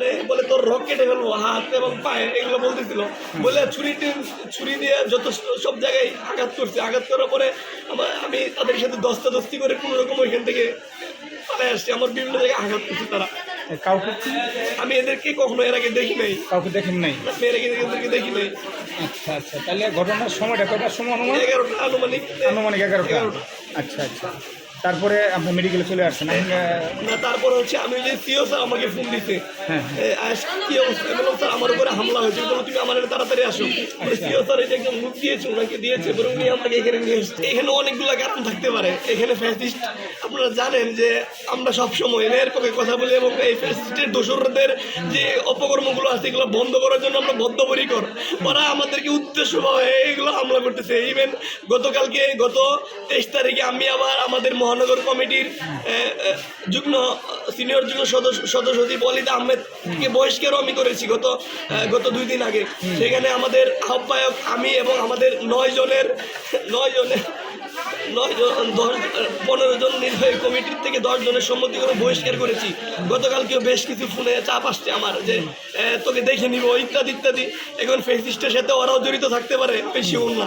মানে বলে তোর রক কেটে ফেলব হাত এবং পায়ে এগুলো বলতেছিল। বলে ছুরি ছুরি দিয়ে যত সব জায়গায় আঘাত করছে। আঘাত করার পরে আমি তাদের সাথে দস্তা দস্তি করে কোনো রকম ওইখান থেকে পালিয়ে আসছি। আমার বিভিন্ন জায়গায় আঘাত করছে তারা। কাউকে আমি এদেরকে কখনো এর আগে দেখি নাই। কাউকে দেখেন নাই? এর আগে এদেরকে দেখি নাই। আচ্ছা আচ্ছা। তাহলে ঘটনার সময়টা কয়টার সময় অনুমান এগারোটা আনুমানিক আনুমানিক এগারোটা। আচ্ছা আচ্ছা। তারপরে আপনি মেডিকেলে চলে আসছেন। না তারপর হচ্ছে আমি যে সিও স্যার আমাকে ফোন দিতে হ্যাঁ। কি অবস্থা? বললাম স্যার আমার উপরে হামলা হয়েছে। বলো তুমি আমার তাড়াতাড়ি আসো। সিও স্যার এটা একদম মুখ দিয়েছে ওনাকে দিয়েছে। পরে উনি আমাকে এখানে নিয়ে এসছে। এখানে অনেকগুলো কারণ থাকতে পারে। এখানে ফ্যাসিস্ট আপনারা জানেন যে আমরা সবসময় এর পক্ষে কথা বলি এবং এই ফ্যাসিস্টের দোসরদের যে অপকর্মগুলো আছে এগুলো বন্ধ করার জন্য আমরা বদ্ধপরিকর। ওরা আমাদেরকে উদ্দেশ্য হয়ে এগুলো হামলা করতেছে। ইভেন গতকালকে গত তেইশ তারিখে আমি আবার আমাদের মহানগর কমিটির যুগ্ম, সিনিয়র যুগ্ম সদস্য সদস্য সচিব অলিদ আহমেদকে বহিষ্কারও আমি করেছি গত গত দুই দিন আগে। সেখানে আমাদের আহ্বায়ক আমি এবং আমাদের নয় জনের নয় জনের, নয় জন, দশ, পনেরো জন নির্বাহী কমিটির থেকে দশ জনের সম্মতি করে বহিষ্কার করেছি। গতকালকেও বেশ কিছু ফোনে চাপ আসছে আমার যে তোকে দেখে নিব, ইত্যাদি ইত্যাদি। এখন ফেসিস্টের সাথে ওরাও জড়িত থাকতে পারে, বেশি না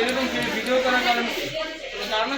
এরকম ভিডিও করার কারণ কারণ